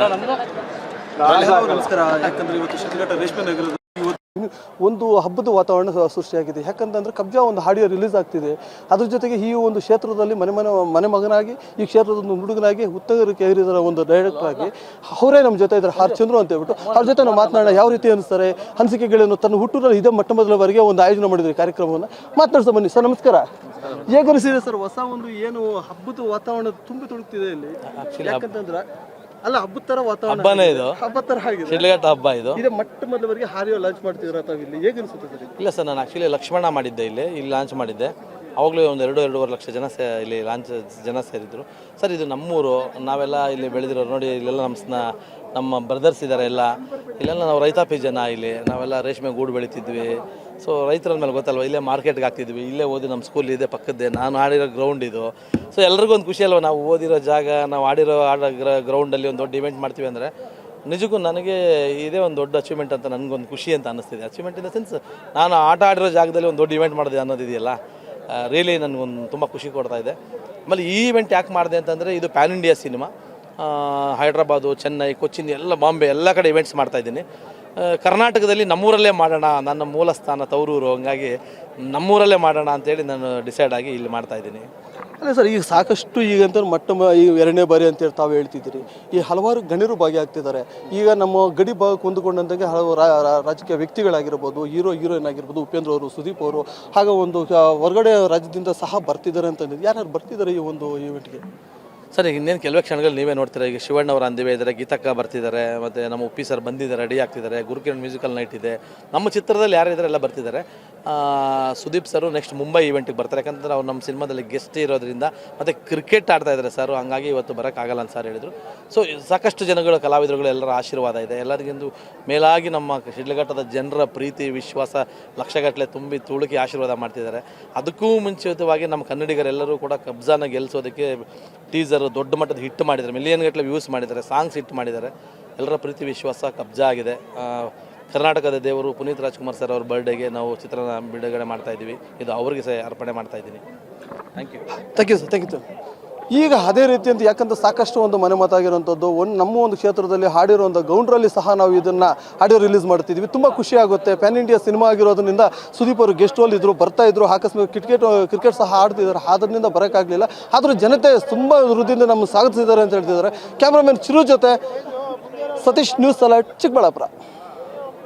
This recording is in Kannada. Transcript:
ನಮಸ್ಕಾರ. ಯಾಕಂದ್ರೆ ಇವತ್ತು ಶಿಡ್ಲಘಟ್ಟ ರೇಷ್ಮೆ ನಗರದ ಇವತ್ತು ಒಂದು ಹಬ್ಬದ ವಾತಾವರಣ ಸೃಷ್ಟಿಯಾಗಿದೆ. ಯಾಕಂತಂದ್ರೆ ಕಬ್ಜಾ ಒಂದು ಹಾಡಿಯೋ ರಿಲೀಸ್ ಆಗ್ತಿದೆ. ಅದ್ರ ಜೊತೆಗೆ ಈ ಒಂದು ಕ್ಷೇತ್ರದಲ್ಲಿ ಮನೆ ಮನೆ ಮನೆ ಮಗನಾಗಿ ಈ ಕ್ಷೇತ್ರದ ಒಂದು ಹುಡುಗನಾಗಿ ಏರಿದ ಒಂದು ಡೈರೆಕ್ಟರ್ ಆಗಿ ಅವರೇ ನಮ್ಮ ಜೊತೆ ಇದ್ದಾರೆ. ಹಾರ್ ಚಂದ್ರು ಅಂತ ಹೇಳ್ಬಿಟ್ಟು ಅವ್ರ ಜೊತೆ ನಾವು ಮಾತನಾಡೋಣ. ಯಾವ ರೀತಿ ಅನಿಸ್ತಾರೆ? ಹಂಸಿಕೆಗಳನ್ನು ತನ್ನ ಹುಟ್ಟೂರಲ್ಲಿ ಇದೇ ಮೊಟ್ಟ ಮೊದಲವರೆಗೆ ಒಂದು ಆಯೋಜನೆ ಮಾಡಿದ್ರಿ ಕಾರ್ಯಕ್ರಮವನ್ನು. ಮಾತಾಡ್ಸ ಬನ್ನಿ ಸರ್ ನಮಸ್ಕಾರ. ಹೇಗೆ ಅನಿಸಿದೆ ಸರ್ ಹೊಸ ಒಂದು ಏನು ಹಬ್ಬದ ವಾತಾವರಣ ತುಂಬಿ ತುಳುಕ್ತಿದೆ ಇಲ್ಲಿ? ಯಾಕಂತಂದ್ರೆ ಅಲ್ಲ ಹಬ್ಬದ ತರ ವಾತಾವರಣ ಹಬ್ಬನೇ ಇದು. ಹಬ್ಬದ ತರ ಆಗಿದೆ. ಶಿಡ್ಲಘಟ್ಟ ಹಬ್ಬ ಇದು. ಇದು ಮೊಟ್ಟ ಮೊದಲವರೆಗೆ ಹಾರಿಯೋ ಲಾಂಚ್ ಮಾಡ್ತಿದ್ರ ತಾವು ಇಲ್ಲಿ? ಹೇಗೆ ಅನಿಸುತ್ತೆ ಸರ್? ಇಲ್ಲ ಸರ್ ನಾನು ಆ್ಯಕ್ಚುಲಿ ಲಕ್ಷ್ಮಣ ಮಾಡಿದ್ದೆ ಇಲ್ಲಿ ಇಲ್ಲಿ ಲಾಂಚ್ ಮಾಡಿದ್ದೆ. ಅವಾಗಲೂ ಒಂದು ಎರಡು, ಎರಡೂವರೆ ಲಕ್ಷ ಜನ ಸೇ ಇಲ್ಲಿ ಲಾಂಚ್ ಜನ ಸೇರಿದ್ರು. ಸರ್, ಇದು ನಮ್ಮೂರು, ನಾವೆಲ್ಲ ಇಲ್ಲಿ ಬೆಳೆದಿರೋರು ನೋಡಿ, ಇಲ್ಲೆಲ್ಲ ನಮ್ಮ ಸ್ನ- ನಮ್ಮ ಬ್ರದರ್ಸ್ ಇದ್ದಾರೆ ಎಲ್ಲ. ಇಲ್ಲೆಲ್ಲ ನಾವು ರೈತಾಪಿ ಜನ ಇಲ್ಲಿ. ನಾವೆಲ್ಲ ರೇಷ್ಮೆ ಗೂಡು ಬೆಳಿತಿದ್ವಿ. ಸೊ ರೈತರ ಮೇಲೆ ಗೊತ್ತಲ್ವ, ಇಲ್ಲೇ ಮಾರ್ಕೆಟ್ಗೆ ಹಾಕ್ತಿದ್ವಿ. ಇಲ್ಲೇ ಓದಿ ನಮ್ಮ ಸ್ಕೂಲ್ ಇದೆ, ಪಕ್ಕದ್ದೇ. ನಾನು ಆಡಿರೋ ಗ್ರೌಂಡ್ ಇದು. ಸೊ ಎಲ್ರಿಗೂ ಒಂದು ಖುಷಿ ಅಲ್ವ, ನಾವು ಓದಿರೋ ಜಾಗ, ನಾವು ಆಡಿರೋ ಆಡೋ ಗ್ರೌಂಡಲ್ಲಿ ಒಂದು ದೊಡ್ಡ ಇವೆಂಟ್ ಮಾಡ್ತೀವಿ ಅಂದರೆ, ನಿಜಕ್ಕೂ ನನಗೆ ಇದೇ ಒಂದು ದೊಡ್ಡ ಅಚೀವ್ಮೆಂಟ್ ಅಂತ ನನಗೊಂದು ಖುಷಿ ಅಂತ ಅನ್ನಿಸ್ತಿದೆ. ಅಚೀವ್ಮೆಂಟ್ ಇನ್ ದ ಸೆನ್ಸ್ ನಾನು ಆಟ ಆಡಿರೋ ಜಾಗದಲ್ಲಿ ಒಂದು ದೊಡ್ಡ ಇವೆಂಟ್ ಮಾಡಿದೆ ಅನ್ನೋದಿದೆಯಲ್ಲ. ರಿಯಲಿ ನನಗೊಂದು ತುಂಬ ಖುಷಿ ಕೊಡ್ತಾ ಇದೆ. ಆಮೇಲೆ ಈ ಇವೆಂಟ್ ಯಾಕೆ ಮಾಡಿದೆ ಅಂತಂದರೆ ಇದು pan India cinema Hyderabad, Chennai Cochin ಎಲ್ಲ ಬಾಂಬೆ ಎಲ್ಲ ಕಡೆ ಇವೆಂಟ್ಸ್ ಮಾಡ್ತಾ ಇದ್ದೀನಿ. ಕರ್ನಾಟಕದಲ್ಲಿ ನಮ್ಮೂರಲ್ಲೇ ಮಾಡೋಣ, ನನ್ನ ಮೂಲ ಸ್ಥಾನ ತವರೂರು ಹಂಗಾಗಿ ನಮ್ಮೂರಲ್ಲೇ ಮಾಡೋಣ ಅಂತೇಳಿ ನಾನು ಡಿಸೈಡ್ ಆಗಿ ಇಲ್ಲಿ ಮಾಡ್ತಾ ಇದ್ದೀನಿ. ಅಲ್ಲ ಸರ್, ಈಗ ಸಾಕಷ್ಟು ಈಗಂತ ಮೊಟ್ಟ ಈಗ ಎರಡನೇ ಬಾರಿ ಅಂತೇಳಿ ತಾವು ಹೇಳ್ತಿದ್ದೀರಿ. ಈ ಹಲವಾರು ಗಣ್ಯರು ಭಾಗಿಯಾಗ್ತಿದ್ದಾರೆ. ಈಗ ನಮ್ಮ ಗಡಿ ಭಾಗಕ್ಕೆ ಹೊಂದಿಕೊಂಡಂತೆ ಹಲವು ರಾಜಕೀಯ ವ್ಯಕ್ತಿಗಳಾಗಿರ್ಬೋದು, ಹೀರೋ, ಹೀರೋಯಿನ್ ಆಗಿರ್ಬೋದು, ಉಪೇಂದ್ರ ಅವರು, ಸುದೀಪ್ ಅವರು, ಹಾಗೆ ಒಂದು ಹೊರಗಡೆ ರಾಜ್ಯದಿಂದ ಸಹ ಬರ್ತಿದ್ದಾರೆ ಅಂತ ಯಾರ್ಯಾರು ಬರ್ತಿದ್ದಾರೆ ಈ ಒಂದು ಈವೆಂಟ್ಗೆ ಸರ್, ಈಗ ಇನ್ನೇನು ಕೆಲವೇ ಕ್ಷಣಗಳು ನೀವೇ ನೋಡ್ತೀರಾ? ಈಗ ಶಿವಣ್ಣ ಅವರು ಅಂದಿವೆ ಇದ್ದಾರೆ, ಗೀತಕ್ಕ ಬರ್ತಿದ್ದಾರೆ, ಮತ್ತು ನಮ್ಮ ಉಪ್ಪಿ ಸರ್ ಬಂದಿದ್ದಾರೆ ರೆಡಿ ಆಗ್ತಿದ್ದಾರೆ, ಗುರುಕಿರಣ್ ಮ್ಯೂಸಿಕಲ್ ನೈಟ್ ಇದೆ. ನಮ್ಮ ಚಿತ್ರದಲ್ಲಿ ಯಾರು ಇದ್ದಾರೆ ಎಲ್ಲ ಬರ್ತಿದ್ದಾರೆ. ಸುದೀಪ್ ಸರ್ ನೆಕ್ಸ್ಟ್ ಮುಂಬೈ ಇವೆಂಟಿಗೆ ಬರ್ತಾರೆ. ಯಾಕಂದ್ರೆ ಅವ್ರು ನಮ್ಮ ಸಿನಿಮಾದಲ್ಲಿ ಗೆಸ್ಟ್ ಇರೋದ್ರಿಂದ ಮತ್ತು ಕ್ರಿಕೆಟ್ ಆಡ್ತಾ ಇದ್ದಾರೆ ಸರ್ ಹಂಗಾಗಿ ಇವತ್ತು ಬರೋಕ್ಕಾಗಲ್ಲ ಅಂತ ಸರ್ ಹೇಳಿದರು. ಸೊ ಸಾಕಷ್ಟು ಜನಗಳು, ಕಲಾವಿದರುಗಳು ಎಲ್ಲರ ಆಶೀರ್ವಾದ ಇದೆ. ಎಲ್ಲರಿಗಿಂದು ಮೇಲಾಗಿ ನಮ್ಮ ಶಿಡ್ಲಘಟ್ಟದ ಜನರ ಪ್ರೀತಿ, ವಿಶ್ವಾಸ ಲಕ್ಷಗಟ್ಟಲೆ ತುಂಬಿ ತುಳುಕಿ ಆಶೀರ್ವಾದ ಮಾಡ್ತಿದ್ದಾರೆ. ಅದಕ್ಕೂ ಮುಂಚಿತವಾಗಿ ನಮ್ಮ ಕನ್ನಡಿಗರೆಲ್ಲರೂ ಕೂಡ ಕಬ್ಜಾನ ಗೆಲ್ಲಿಸೋದಕ್ಕೆ ಟೀಸರ್ ದೊಡ್ಡ ಮಟ್ಟದ ಹಿಟ್ ಮಾಡಿದ್ದಾರೆ. ಮಿಲಿಯನ್ ಗಟ್ಟಲೆ ವ್ಯೂಸ್ ಮಾಡಿದ್ದಾರೆ. ಸಾಂಗ್ಸ್ ಹಿಟ್ ಮಾಡಿದ್ದಾರೆ. ಎಲ್ಲರ ಪ್ರೀತಿ, ವಿಶ್ವಾಸ ಕಬ್ಜಾ ಆಗಿದೆ. ಕರ್ನಾಟಕದ ದೇವರು ಪುನೀತ್ ರಾಜ್ಕುಮಾರ್ ಸರ್ ಅವ್ರ ಬರ್ಡೇಗೆ ನಾವು ಚಿತ್ರನ ಬಿಡುಗಡೆ ಮಾಡ್ತಾ ಇದ್ದೀವಿ. ಇದು ಅವ್ರಿಗೆ ಸಹ ಅರ್ಪಣೆ ಮಾಡ್ತಾ ಇದ್ದೀನಿ. Thank you thank you sir thank you ಈಗ ಅದೇ ರೀತಿ ಅಂತ ಯಾಕಂದ್ರೆ ಸಾಕಷ್ಟು ಒಂದು ಮನೆ ಮಾತಾಗಿರುವಂಥದ್ದು ಒಂದು ನಮ್ಮ ಒಂದು ಕ್ಷೇತ್ರದಲ್ಲಿ ಹಾಡಿರುವಂಥ ಗೌಂಡ್ರಲ್ಲಿ ಸಹ ನಾವು ಇದನ್ನು ಆಡಿಯೋ ರಿಲೀಸ್ ಮಾಡ್ತಿದ್ವಿ ತುಂಬ ಖುಷಿ ಆಗುತ್ತೆ. ಪ್ಯಾನ್ ಇಂಡಿಯಾ ಸಿನಿಮಾ ಆಗಿರೋದ್ರಿಂದ ಸುದೀಪ್ ಅವರು ಗೆಸ್ಟ್ ರೋಲ್ ಇದ್ರು, ಬರ್ತಾ ಇದ್ರು. ಆಕಸ್ಮಿಕ ಕ್ರಿಕೆಟ್ ಕ್ರಿಕೆಟ್ ಸಹ ಆಡ್ತಿದ್ದಾರೆ. ಅದರಿಂದ ಬರೋಕ್ಕಾಗಲಿಲ್ಲ ಆದರೂ ಜನತೆ ತುಂಬ ವೃದ್ಧಿಯಿಂದ ನಮ್ಮ ಸ್ವಾಗತಿಸಿದ್ದಾರೆ ಅಂತ ಹೇಳ್ತಿದ್ದಾರೆ. ಕ್ಯಾಮ್ರಾಮನ್ ಚಿರು ಜೊತೆ ಸತೀಶ್ ನ್ಯೂಸ್ ಅಲರ್ಟ್ ಚಿಕ್ಕಬಳ್ಳಾಪುರ.